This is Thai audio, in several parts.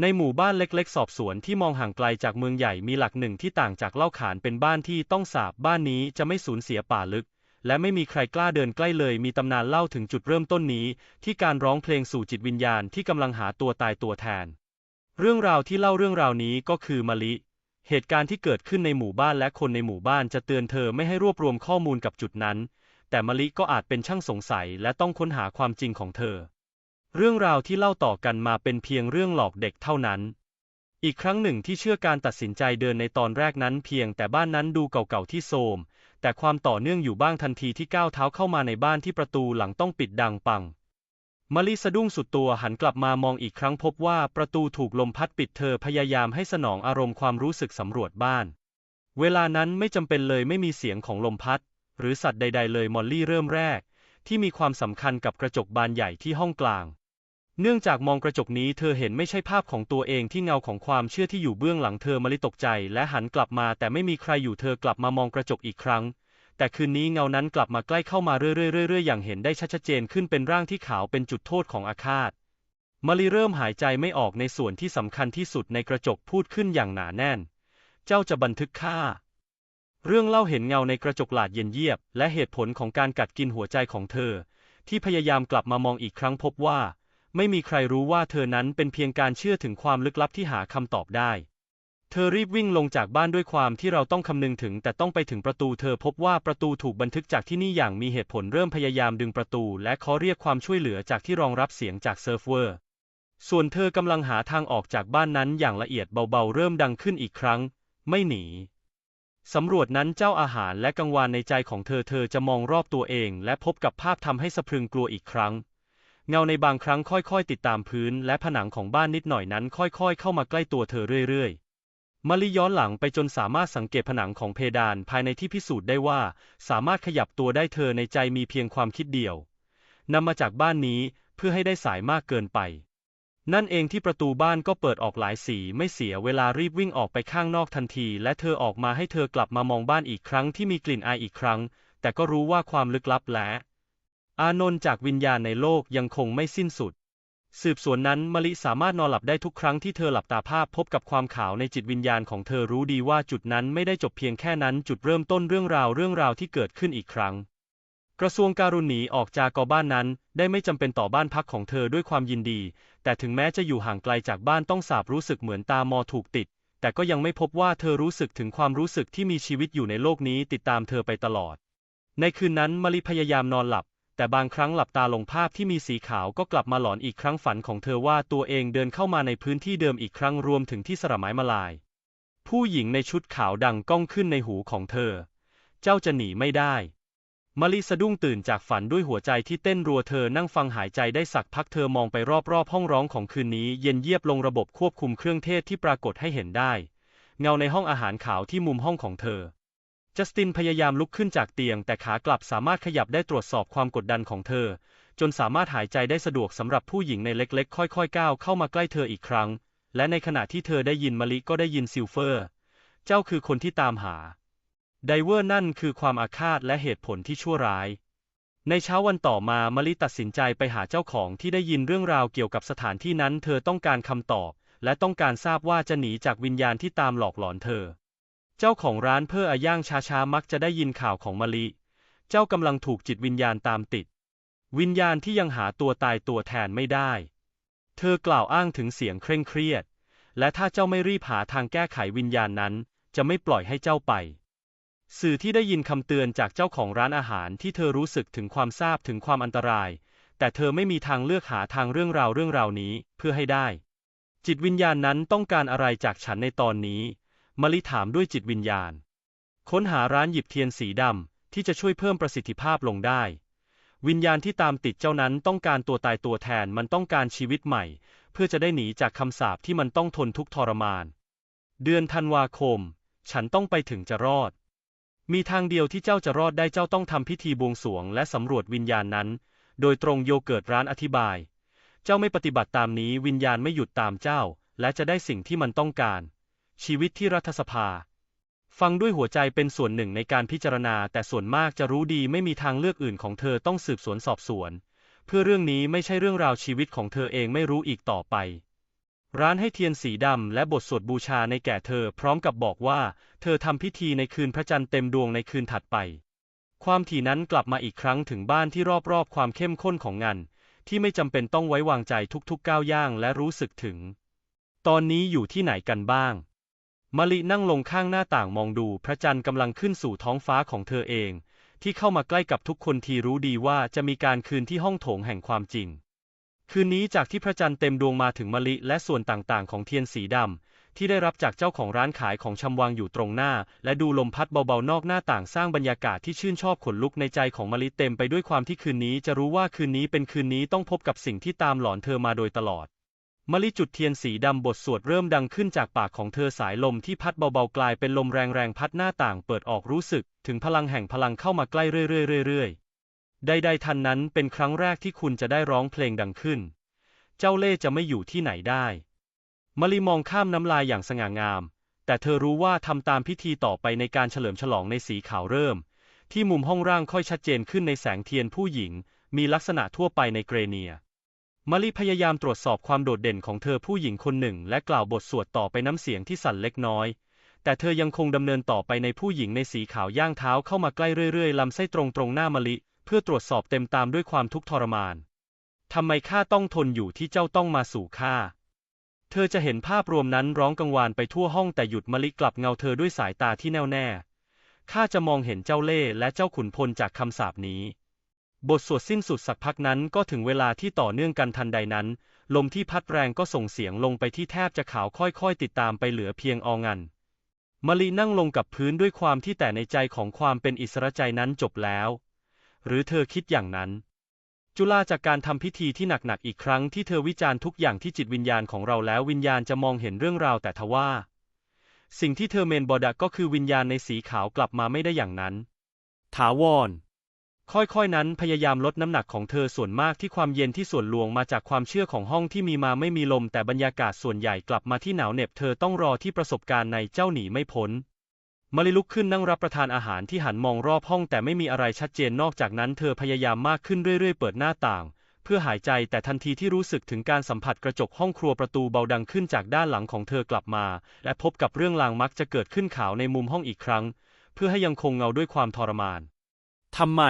ในหมู่บ้านเล็กๆ สอบสวนที่มองห่างไกลจากเมืองใหญ่มีหลักหนึ่งที่ต่างจากเล่าขานเป็นบ้านที่ต้องสาบบ้านนี้จะไม่สูญเสียป่าลึก และไม่มีใครกล้าเดินใกล้เลย มีตำนานเล่าถึงจุดเริ่มต้นนี้ ที่การร้องเพลงสู่จิตวิญญาณที่กำลังหาตัวตายตัวแทน เรื่องราวที่เล่าเรื่องราวนี้ก็คือมะลิ เหตุการณ์ที่เกิดขึ้นในหมู่บ้านและคนในหมู่บ้านจะเตือนเธอไม่ให้รวบรวมข้อมูลกับจุดนั้น แต่มะลิก็อาจเป็นช่างสงสัยและต้องค้นหาความจริงของเธอ เรื่องราวที่เล่าต่อกันมาเป็นเพียงเรื่องหลอกเด็กเท่านั้น อีกครั้งหนึ่งที่เชื่อการตัดสินใจเดินในตอนแรกนั้นเพียงแต่บ้านนั้นดูเก่าๆที่โทรมแต่ความต่อเนื่องอยู่บ้างทันทีที่ก้าวเท้าเข้ามาในบ้านที่ประตูหลังต้องปิดดังปังมะลิสะดุ้งสุดตัวหันกลับมามองอีกครั้งพบว่าประตูถูกลมพัดปิดเธอพยายามให้สนองอารมณ์ความรู้สึกสำรวจบ้าน เวลานั้นไม่จำเป็นเลยไม่มีเสียงของลมพัด หรือสัตว์ใด ๆ เลยมอลลี่เริ่มแรก ที่มีความสำคัญกับกระจกบานใหญ่ที่ห้องกลาง เนื่องจากมองกระจกนี้เธอเห็นไม่ใช่ภาพของตัวเองที่เงาของความเชื่อที่อยู่เบื้องหลังเธอมะลิตกใจและหันกลับมาแต่ไม่มีใครอยู่เธอกลับมามองกระจกอีกครั้ง แต่คืนนี้เงานั้นกลับมาใกล้เข้ามาเรื่อยๆๆอย่างเห็นได้ชัดเจนขึ้นเป็นร่างที่ขาวเป็นจุดโทษของอาฆาตมะลิเริ่มหายใจไม่ออกในส่วนที่สำคัญที่สุดในกระจกพูดขึ้นอย่างหนาแน่น เจ้าจะบันทึกค่าเรื่องเล่าเห็นเงาในกระจกหลาดเย็นเยียบ และเหตุผลของการกัดกินหัวใจของเธอ ที่พยายามกลับมามองอีกครั้งพบว่า ไม่มีใครรู้ว่าเธอนั้นเป็นเพียงการเชื่อถึงความลึกลับที่หาคำตอบได้ เธอรีบวิ่งลงจากบ้านด้วยความที่เราต้องคำนึงถึง แต่ต้องไปถึงประตูเธอพบว่าประตูถูกบันทึกจากที่นี่อย่างมีเหตุผลเริ่มพยายามดึงประตู และขอเรียกความช่วยเหลือจากที่รองรับเสียงจากเซิร์ฟเวอร์ ส่วนเธอกำลังหาทางออกจากบ้านนั้นอย่างละเอียดเบาๆ เริ่มดังขึ้นอีกครั้ง ไม่หนีสำรวจนั้นเจ้าอาหารและกังวานในใจของเธอเธอจะมองรอบตัวเอง และพบกับภาพทำให้สะพรึงกลัวอีกครั้ง เงาในบางครั้งค่อยๆ ติดตามพื้นและผนังของบ้านนิดหน่อยนั้นค่อยๆ เข้ามาใกล้ตัวเธอเรื่อยๆมะลิย้อนหลังไปจนสามารถสังเกตผนังของเพดานภายในที่พิสูจน์ได้ว่า สามารถขยับตัวได้เธอในใจมีเพียงความคิดเดียวนำมาจากบ้านนี้เพื่อให้ได้สายมากเกินไป นั่นเองที่ประตูบ้านก็เปิดออกหลายสีไม่เสียเวลารีบวิ่งออกไปข้างนอกทันที และเธอออกมาให้เธอกลับมามองบ้านอีกครั้งที่มีกลิ่นอายอีกครั้ง แต่ก็รู้ว่าความลึกลับและ อานนท์จากวิญญาณในโลกยังคงไม่สิ้นสุด สืบสวนนั้นมะลิสามารถนอนหลับได้ทุกครั้งที่เธอหลับตาภาพพบกับความขาวในจิตวิญญาณของเธอรู้ดีว่าจุดนั้นไม่ได้จบเพียงแค่นั้นจุดเริ่มต้นเรื่องราวเรื่องราวที่เกิดขึ้นอีกครั้ง กระทรวงการุณหนีออกจากกอบ้านนั้น ได้ไม่จำเป็นต่อบ้านพักของเธอด้วยความยินดี แต่ถึงแม้จะอยู่ห่างไกลจากบ้านต้องสาบรู้สึกเหมือนตามอถูกติด แต่ก็ยังไม่พบว่าเธอรู้สึกถึงความรู้สึกที่มีชีวิตอยู่ในโลกนี้ติดตามเธอไปตลอด ในคืนนั้นมะลิพยายามนอนหลับ แต่บางครั้งหลับตาลงภาพที่มีสีขาวก็กลับมาหลอนอีกครั้งฝันของเธอว่าตัวเองเดินเข้ามาในพื้นที่เดิมอีกครั้งรวมถึงที่สระไม้มาลาย ผู้หญิงในชุดขาวดังก้องขึ้นในหูของเธอ เจ้าจะหนีไม่ได้มะลิสะดุ้งตื่นจากฝันด้วยหัวใจที่เต้นรัวเธอนั่งฟังหายใจได้สักพักเธอมองไปรอบๆห้องร้องของคืนนี้เย็นเยียบลงระบบควบคุมเครื่องเทศที่ปรากฏให้เห็นได้ เงาในห้องอาหารขาวที่มุมห้องของเธอ จัสตินพยายามลุกขึ้นจากเตียง แต่ขากลับสามารถขยับได้ตรวจสอบความกดดันของเธอ จนสามารถหายใจได้สะดวกสำหรับผู้หญิงในเล็กๆ ค่อยๆ ก้าวเข้ามาใกล้เธออีกครั้ง และในขณะที่เธอได้ยินมะลิก็ได้ยินซิลเฟอร์ เจ้าคือคนที่ตามหา ไดเวอร์นั่นคือความอาฆาตและเหตุผลที่ชั่วร้าย ในเช้าวันต่อมามะลิตัดสินใจไปหาเจ้าของที่ได้ยินเรื่องราวเกี่ยวกับสถานที่นั้น เธอต้องการคำตอบ และต้องการทราบว่าจะหนีจากวิญญาณที่ตามหลอกหลอนเธอ เจ้าของร้านเพื่ออาย่างช้าๆมักจะได้ยินข่าวของมะลิ เจ้ากำลังถูกจิตวิญญาณตามติด วิญญาณที่ยังหาตัวตายตัวแทนไม่ได้ เธอกล่าวอ้างถึงเสียงเคร่งเครียด และถ้าเจ้าไม่รีบหาทางแก้ไขวิญญาณนั้น จะไม่ปล่อยให้เจ้าไป สื่อที่ได้ยินคำเตือนจากเจ้าของร้านอาหารที่เธอรู้สึกถึงความทราบถึงความอันตราย แต่เธอไม่มีทางเลือกหาทางเรื่องราวเรื่องราวนี้เพื่อให้ได้ จิตวิญญาณนั้นต้องการอะไรจากฉันในตอนนี้ มะลิถามด้วยจิตวิญญาณ ค้นหาร้านหยิบเทียนสีดำที่จะช่วยเพิ่มประสิทธิภาพลงได้ วิญญาณที่ตามติดเจ้านั้นต้องการตัวตายตัวแทนมันต้องการชีวิตใหม่ เพื่อจะได้หนีจากคำสาปที่มันต้องทนทุกทรมาน เดือนธันวาคม ฉันต้องไปถึงจะรอด มีทางเดียวที่เจ้าจะรอดได้เจ้าต้องทำพิธีบวงสรวงและสำรวจวิญญาณนั้น โดยตรงโยเกิร์ตร้านอธิบาย เจ้าไม่ปฏิบัติตามนี้วิญญาณไม่หยุดตามเจ้า และจะได้สิ่งที่มันต้องการ ชีวิตที่รัฐสภา ฟังด้วยหัวใจเป็นส่วนหนึ่งในการพิจารณา แต่ส่วนมากจะรู้ดีไม่มีทางเลือกอื่นของเธอต้องสืบสวนสอบสวน เพื่อเรื่องนี้ไม่ใช่เรื่องราวชีวิตของเธอเองไม่รู้อีกต่อไปร้านให้เทียนสีดำและบทสวดบูชาในแก่เธอพร้อมกับบอกว่า เธอทำพิธีในคืนพระจันทร์เต็มดวงในคืนถัดไป ความถี่นั้นกลับมาอีกครั้งถึงบ้านที่รอบๆความเข้มข้นของงานที่ไม่จำเป็นต้องไว้วางใจทุกๆก้าวย่างและรู้สึกถึง ตอนนี้อยู่ที่ไหนกันบ้าง มะลินั่งลงข้างหน้าต่างมองดูพระจันทร์กำลังขึ้นสู่ท้องฟ้าของเธอเอง ที่เข้ามาใกล้กับทุกคนทีรู้ดีว่าจะมีการคืนที่ห้องโถงแห่งความจริง คืนนี้จากที่พระจันทร์เต็มดวงมาถึงมะลิและส่วนต่างๆ ของเทียนสีดำที่ได้รับจากเจ้าของร้านขายของชำวางอยู่ตรงหน้า และดูลมพัดเบาๆนอกหน้าต่างสร้างบรรยากาศที่ชื่นชอบขนลุกในใจของมะลิเต็มไปด้วยความที่คืนนี้จะรู้ว่าคืนนี้เป็นคืนนี้ต้องพบกับสิ่งที่ตามหลอนเธอมาโดยตลอด มะลิจุดเทียนสีดำบทสวดเริ่มดังขึ้นจากปากของเธอสายลมที่พัดเบาๆกลายเป็นลมแรงๆพัดหน้าต่างเปิดออกรู้สึก ถึงพลังแห่งพลังเข้ามาใกล้เรื่อยๆใดๆทันนั้นเป็นครั้งแรกที่คุณจะได้ร้องเพลงดังขึ้น เจ้าเล่จะไม่อยู่ที่ไหนได้มะลิมองข้ามน้ำลายอย่างสง่างาม แต่เธอรู้ว่าทำตามพิธีต่อไปในการเฉลิมฉลองในสีขาวเริ่ม ที่มุมห้องร่างค่อยชัดเจนขึ้นในแสงเทียนผู้หญิง มีลักษณะทั่วไปในเกรเนีย มะลิพยายามตรวจสอบความโดดเด่นของเธอผู้หญิงคนหนึ่ง และกล่าวบทสวดต่อไปน้ำเสียงที่สั่นเล็กน้อย แต่เธอยังคงดำเนินต่อไปในผู้หญิงในสีขาวย่างเท้าเข้ามาใกล้เรื่อยๆลำไส้ตรงตรงหน้ามะลิเพื่อตรวจสอบเต็มตามด้วยความทุกข์ทรมานทำไมข้าต้องทนอยู่ที่เจ้าต้องมาสู่ข้าเธอจะเห็นภาพรวมนั้นร้องกังวานไปทั่วห้องแต่หยุดมะลิกลับเงาเธอด้วยสายตาที่แน่วแน่ข้าจะมองเห็นเจ้าเล่ห์และเจ้าขุนพลจากคำสาปนี้ บทสวดสิ้นสุดสักพักนั้นก็ถึงเวลาที่ต่อเนื่องกันทันใดนั้น ลมที่พัดแรงก็ส่งเสียงลงไปที่แทบจะขาวค่อยๆ ติดตามไปเหลือเพียงองันมะลินั่งลงกับพื้นด้วยความที่แต่ในใจของความเป็นอิสระใจนั้นจบแล้ว หรือเธอคิดอย่างนั้น จุฬาจากการทำพิธีที่หนักๆอีกครั้งที่เธอวิจารณ์ทุกอย่างที่จิตวิญญาณของเราแล้ววิญญาณจะมองเห็นเรื่องราวแต่ทว่า สิ่งที่เธอเมนบอดะก็คือวิญญาณในสีขาวกลับมาไม่ได้อย่างนั้น ถาวร ค่อยๆนั้นพยายามลดน้ำหนักของเธอส่วนมากที่ความเย็นที่ส่วนลวงมาจากความเชื่อของห้องที่มีมาไม่มีลมแต่บรรยากาศส่วนใหญ่กลับมาที่หนาวเหน็บเธอต้องรอที่ประสบการณ์ในเจ้าหนีไม่พ้นมะลิลุกขึ้นนั่งรับประทานอาหารที่หันมองรอบห้องแต่ไม่มีอะไรชัดเจนนอกจากนั้นเธอพยายามมากขึ้นเรื่อยๆ เปิดหน้าต่าง เพื่อหายใจแต่ทันทีที่รู้สึกถึงการสัมผัสกระจกห้องครัวประตูเบาดังขึ้นจากด้านหลังของเธอกลับมา และพบกับเรื่องลางมักจะเกิดขึ้นขาวในมุมห้องอีกครั้ง เพื่อให้ยังคงเงาด้วยความทรมาน ทำไม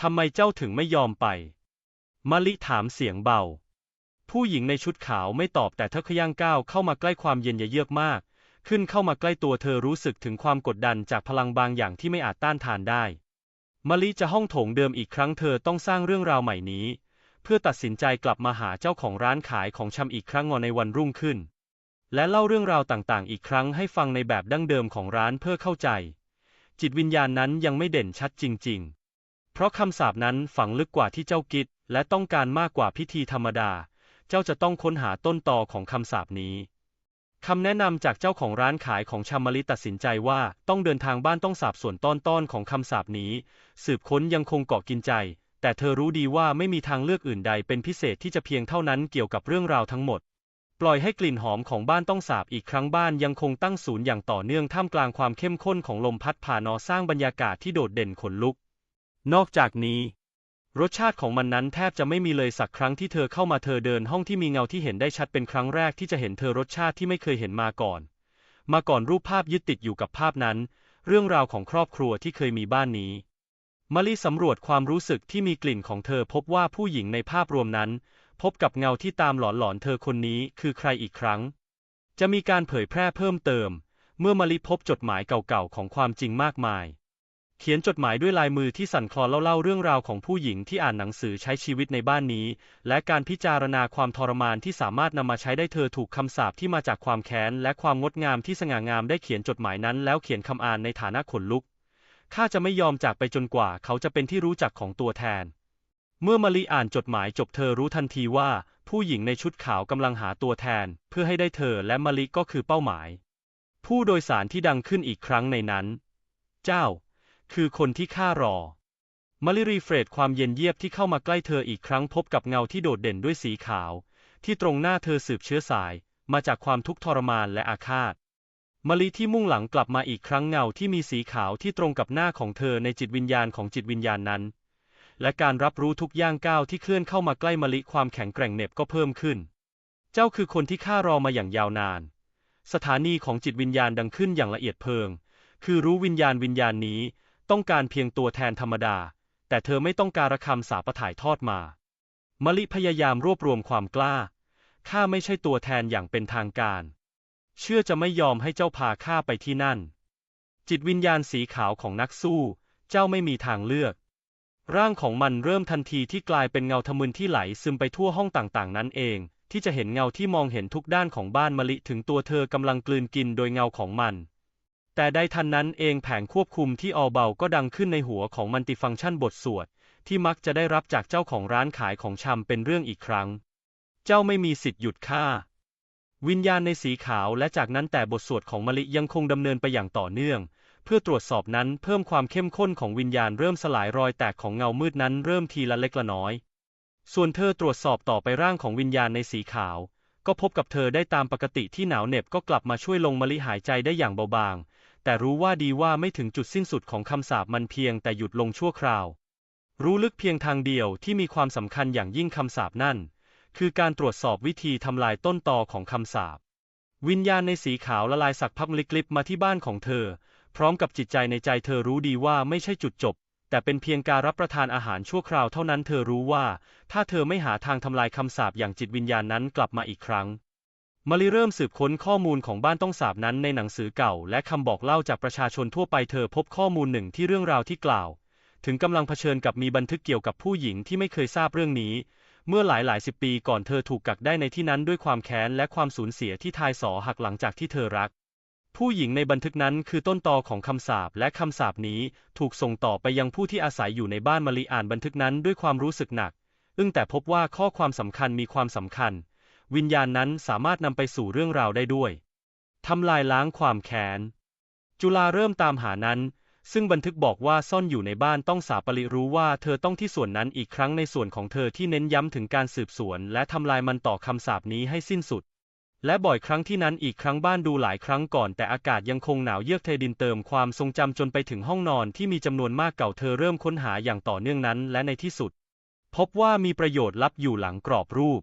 ทำไมเจ้าถึงไม่ยอมไป มะลิถามเสียงเบา ผู้หญิงในชุดขาวไม่ตอบแต่เธอขย่างก้าวเข้ามาใกล้ความเย็นยเยือกมาก ขึ้นเข้ามาใกล้ตัวเธอรู้สึกถึงความกดดันจากพลังบางอย่างที่ไม่อาจต้านทานได้ มะลิจะห้องโถงเดิมอีกครั้งเธอต้องสร้างเรื่องราวใหม่นี้ เพื่อตัดสินใจกลับมาหาเจ้าของร้านขายของชำอีกครั้งงอในวันรุ่งขึ้น และเล่าเรื่องราวต่างๆ อีกครั้งให้ฟังในแบบดั้งเดิมของร้านเพื่อเข้าใจ จิตวิญญาณนั้นยังไม่เด่นชัดจริง ๆ เพราะคำสาปนั้นฝังลึกกว่าที่เจ้าคิด และต้องการมากกว่าพิธีธรรมดา เจ้าจะต้องค้นหาต้นตอของคำสาปนี้คำแนะนำจากเจ้าของร้านขายของชำมะลิตัดสินใจว่าต้องเดินทางบ้านต้องสาบส่วนต้นๆของคำสาปนี้ สืบค้นยังคงเกาะกินใจ แต่เธอรู้ดีว่าไม่มีทางเลือกอื่นใดเป็นพิเศษที่จะเพียงเท่านั้นเกี่ยวกับเรื่องราวทั้งหมด ล่อยให้กลิ่นหอมของบ้านต้องสาบอีกครั้งบ้านยังคงตั้งศูนย์อย่างต่อเนื่องท่ามกลางความเข้มข้นของลมพัดผ่านอสร้างบรรยากาศที่โดดเด่นขนลุก นอกจากนี้ รสชาติของมันนั้นแทบจะไม่มีเลยสักครั้งที่เธอเข้ามาเธอเดินห้องที่มีเงาที่เห็นได้ชัดเป็นครั้งแรกที่จะเห็นเธอรสชาติที่ไม่เคยเห็นมาก่อน มาก่อนรูปภาพยึดติดอยู่กับภาพนั้น เรื่องราวของครอบครัวที่เคยมีบ้านนี้มะลิสำรวจความรู้สึกที่มีกลิ่นของเธอพบว่าผู้หญิงในภาพรวมนั้น พบกับเงาที่ตามหลอนหลอนเธอคนนี้คือใครอีกครั้ง จะมีการเผยแพร่เพิ่มเติม เมื่อมะลิพบจดหมายเก่าๆของความจริงมากมาย เขียนจดหมายด้วยลายมือที่สั่นคลอนเล่าเรื่องราวของผู้หญิงที่อ่านหนังสือใช้ชีวิตในบ้านนี้ และการพิจารณาความทรมานที่สามารถนำมาใช้ได้เธอถูกคำสาปที่มาจากความแค้นและความงดงามที่สง่างามได้เขียนจดหมายนั้น แล้วเขียนคำอ่านในฐานะขนลุกข้าจะไม่ยอมจากไปจนกว่าเขาจะเป็นที่รู้จักของตัวแทน เมื่อมะลิอ่านจดหมายจบเธอรู้ทันทีว่า ผู้หญิงในชุดขาวกำลังหาตัวแทน เพื่อให้ได้เธอและมะลิก็คือเป้าหมาย ผู้โดยสารที่ดังขึ้นอีกครั้งในนั้น เจ้า คือคนที่ข้ารอมะลิรีเฟรดความเย็นเยียบที่เข้ามาใกล้เธออีกครั้งพบกับเงาที่โดดเด่นด้วยสีขาว ที่ตรงหน้าเธอสืบเชื้อสาย มาจากความทุกข์ทรมานและอาฆาตมะลิที่มุ่งหลังกลับมาอีกครั้งเงาที่มีสีขาวที่ตรงกับหน้าของเธอในจิตวิญญาณของจิตวิญญาณนั้น และการรับรู้ทุกย่างก้าวที่เคลื่อนเข้ามาใกล้มะลิความแข็งแกร่งเหน็บก็เพิ่มขึ้น เจ้าคือคนที่ข้ารอมาอย่างยาวนาน สถานีของจิตวิญญาณดังขึ้นอย่างละเอียดเพิง คือรู้วิญญาณวิญญาณนี้ ต้องการเพียงตัวแทนธรรมดา แต่เธอไม่ต้องการคำสาปถ่ายทอดมา มะลิพยายามรวบรวมความกล้า ข้าไม่ใช่ตัวแทนอย่างเป็นทางการ เชื่อจะไม่ยอมให้เจ้าพาข้าไปที่นั่นจิตวิญญาณสีขาวของนักสู้ เจ้าไม่มีทางเลือก ร่างของมันเริ่มทันทีที่กลายเป็นเงาทะมึนที่ไหลซึมไปทั่วห้องต่างๆ นั้นเอง ที่จะเห็นเงาที่มองเห็นทุกด้านของบ้านมะลิถึงตัวเธอกำลังกลืนกินโดยเงาของมัน แต่ได้ทันนั้นเองแผงควบคุมที่ออเบาก็ดังขึ้นในหัวของมัลติฟังก์ชันบทสวด ที่มักจะได้รับจากเจ้าของร้านขายของชำเป็นเรื่องอีกครั้ง เจ้าไม่มีสิทธิ์หยุดข้าวิญญาณในสีขาวและจากนั้นแต่บทสวดของมะลิยังคงดำเนินไปอย่างต่อเนื่อง เพื่อตรวจสอบนั้นเพิ่มความเข้มข้นของวิญญาณเริ่มสลายรอยแตกของเงามืดนั้นเริ่มทีละเล็กละน้อย ส่วนเธอตรวจสอบต่อไปร่างของวิญญาณในสีขาว ก็พบกับเธอได้ตามปกติที่หนาวเหน็บก็กลับมาช่วยลงมะลิหายใจได้อย่างเบาบาง แต่รู้ว่าดีว่าไม่ถึงจุดสิ้นสุดของคำสาปมันเพียงแต่หยุดลงชั่วคราว รู้ลึกเพียงทางเดียวที่มีความสำคัญอย่างยิ่งคำสาปนั่น คือการตรวจสอบวิธีทำลายต้นตอของคำสาปวิญญาณในสีขาวละลายสักพักลิกๆมาที่บ้านของเธอ พร้อมกับจิตใจในใจเธอรู้ดีว่าไม่ใช่จุดจบ แต่เป็นเพียงการรับประทานอาหารชั่วคราวเท่านั้นเธอรู้ว่า ถ้าเธอไม่หาทางทำลายคำสาปอย่างจิตวิญญาณนั้นกลับมาอีกครั้งมาริเริ่มสืบค้นข้อมูลของบ้านต้องสาบนั้นในหนังสือเก่า และคำบอกเล่าจากประชาชนทั่วไปเธอพบข้อมูลหนึ่งที่เรื่องราวที่กล่าว ถึงกำลังเผชิญกับมีบันทึกเกี่ยวกับผู้หญิงที่ไม่เคยทราบเรื่องนี้ เมื่อหลายหลายสิบปีก่อนเธอถูกกักได้ในที่นั้นด้วยความแค้นและความสูญเสียที่ทายสอหักหลังจากที่เธอรัก ผู้หญิงในบันทึกนั้นคือต้นตอของคำสาปและคำสาปนี้ถูกส่งต่อไปยังผู้ที่อาศัยอยู่ในบ้านมะลิอ่านบันทึกนั้นด้วยความรู้สึกหนัก อึ้งแต่พบว่าข้อความสำคัญมีความสำคัญ วิญญาณนั้นสามารถนำไปสู่เรื่องราวได้ด้วยทำลายล้างความแค้น จุฬาเริ่มตามหานั้น ซึ่งบันทึกบอกว่าซ่อนอยู่ในบ้านต้องสาปริรู้ว่าเธอต้องที่ส่วนนั้นอีกครั้งในส่วนของเธอที่เน้นย้ำถึงการสืบสวน และทำลายมันต่อคำสาปนี้ให้สิ้นสุด และบ่อยครั้งที่นั้นอีกครั้งบ้านดูหลายครั้งก่อนแต่อากาศยังคงหนาวเยือกเทดินเติมความทรงจำจนไปถึงห้องนอนที่มีจำนวนมากเก่าเธอเริ่มค้นหาอย่างต่อเนื่องนั้นและในที่สุด พบว่ามีประโยชน์ลับอยู่หลังกรอบรูป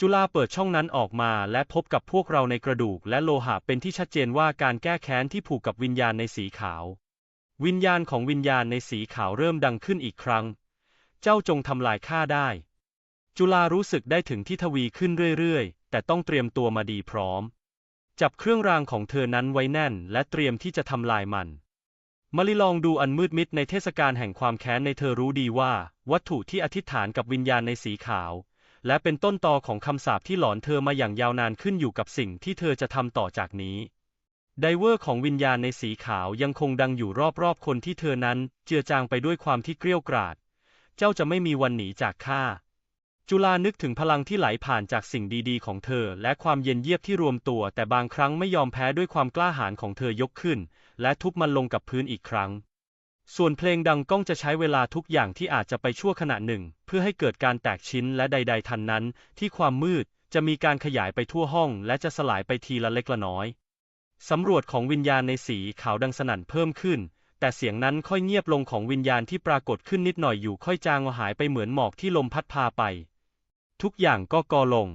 จุฬาเปิดช่องนั้นออกมาและพบกับพวกเราในกระดูกและโลหะเป็นที่ชัดเจนว่าการแก้แค้นที่ผูกกับวิญญาณในสีขาว วิญญาณของวิญญาณในสีขาวเริ่มดังขึ้นอีกครั้ง เจ้าจงทำลายข้าได้ จุฬารู้สึกได้ถึงที่ทวีขึ้นเรื่อยๆ แต่ต้องเตรียมตัวมาดีพร้อม จับเครื่องรางของเธอนั้นไว้แน่น และเตรียมที่จะทำลายมันมาริลองดูอันมืดมิดในเทศกาลแห่งความแค้นในเธอรู้ดีว่า วัตถุที่อธิษฐานกับวิญญาณในสีขาว และเป็นต้นตอของคำสาปที่หลอนเธอมาอย่างยาวนานขึ้นอยู่กับสิ่งที่เธอจะทำต่อจากนี้ไดเวอร์ของวิญญาณในสีขาวยังคงดังอยู่รอบๆคนที่เธอนั้น เจือจางไปด้วยความที่เกรี้ยวกราดเจ้าจะไม่มีวันหนีจากข้า จุลานึกถึงพลังที่ไหลผ่านจากสิ่งดีๆ ของเธอ และความเย็นเยียบที่รวมตัว แต่บางครั้งไม่ยอมแพ้ด้วยความกล้าหาญของเธอยกขึ้น และทุบมันลงกับพื้นอีกครั้ง ส่วนเพลงดังก้องจะใช้เวลาทุกอย่างที่อาจจะไปชั่วขณะหนึ่ง เพื่อให้เกิดการแตกชิ้นและใด ๆ ทันนั้น ที่ความมืดจะมีการขยายไปทั่วห้อง และจะสลายไปทีละเล็กละน้อยสำรวจของวิญญาณในสีขาวดังสนั่นเพิ่มขึ้นแต่เสียงนั้นค่อยเงียบลงของวิญญาณที่ปรากฏขึ้นนิดหน่อยอยู่ค่อยจางหายไปเหมือนหมอกที่ลมพัดพาไป ทุกอย่างก็กอลง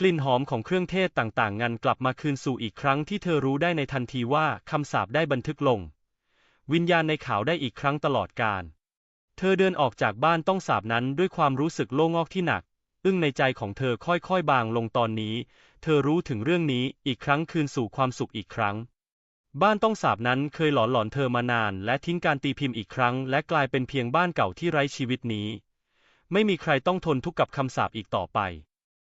กลิ่นหอมของเครื่องเทศต่างๆ งันกลับมาคืนสู่อีกครั้งที่เธอรู้ได้ในทันทีว่าคำสาปได้บันทึกลง วิญญาณในขาวได้อีกครั้งตลอดกาลเธอเดินออกจากบ้านต้องสาบนั้นด้วยความรู้สึกโล่งอกที่หนัก อึ้งในใจของเธอค่อยๆ บางลงตอนนี้ เธอรู้ถึงเรื่องนี้อีกครั้งคืนสู่ความสุขอีกครั้งบ้านต้องสาบนั้นเคยหลอนหลอนเธอมานาน และทิ้งการตีพิมพ์อีกครั้ง และกลายเป็นเพียงบ้านเก่าที่ไร้ชีวิตนี้ ไม่มีใครต้องทนทุกข์กับคำสาปอีกต่อไป